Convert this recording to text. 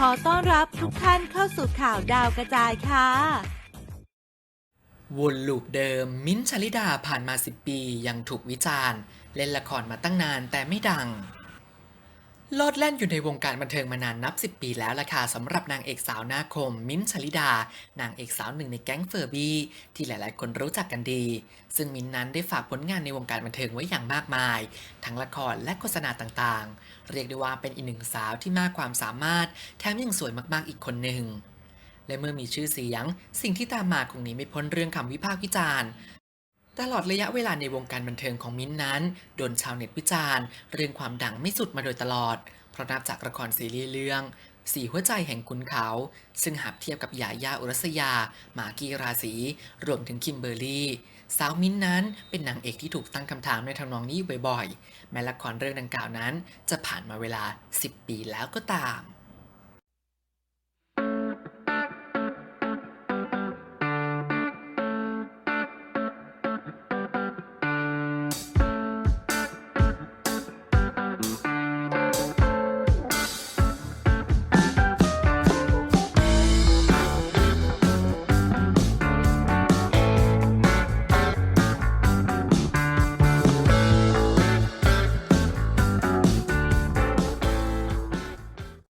ขอต้อนรับทุกท่านเข้าสู่ข่าวดาวกระจายค่ะ วนลูปเดิม มิ้นท์ชลิดาผ่านมา 10 ปียังถูกวิจารณ์ เล่นละครมาตั้งนานแต่ไม่ดัง โลดแล่นอยู่ในวงการบันเทิงมานานนับ 10 ปีแล้วล่ะค่ะสำหรับนางเอกสาวหน้าคม มิ้นท์ชลิดา นางเอกสาวหนึ่งในแก๊งเฟอร์บี้ที่หลายๆ คนรู้จักกันดี ซึ่งมิ้นท์นั้นได้ฝากผลงานในวงการบันเทิงไว้อย่างมากมาย ทั้งละครและโฆษณาต่างๆ เรียกได้ว่าเป็นอีกหนึ่งสาวที่มากความสามารถ แถมยังสวยมากๆอีกคนหนึ่งและเมื่อมีชื่อเสียง สิ่งที่ตามมาคงหนีไม่พ้นเรื่องคำวิพากษ์วิจารณ์ ตลอดระยะเวลาในวงการบันเทิงของมิ้นท์นั้น โดนชาวเน็ตวิจารณ์ เรื่องความดังไม่สุดมาโดยตลอด เพราะนับจากละครซีรีส์เรื่อง สีหัวใจแห่งคุณเขา ซึ่งหากเทียบกับยาย่าอุรัสยา หมากกีราศี รวมถึงคิมเบอร์รี่ สาวมิ้นท์นั้นเป็นนางเอกที่ถูกตั้งคำถามในทำนองนี้บ่อยๆ แม้ละครเรื่องดังกล่าวนั้น จะผ่านมาเวลา 10 ปีแล้วก็ตาม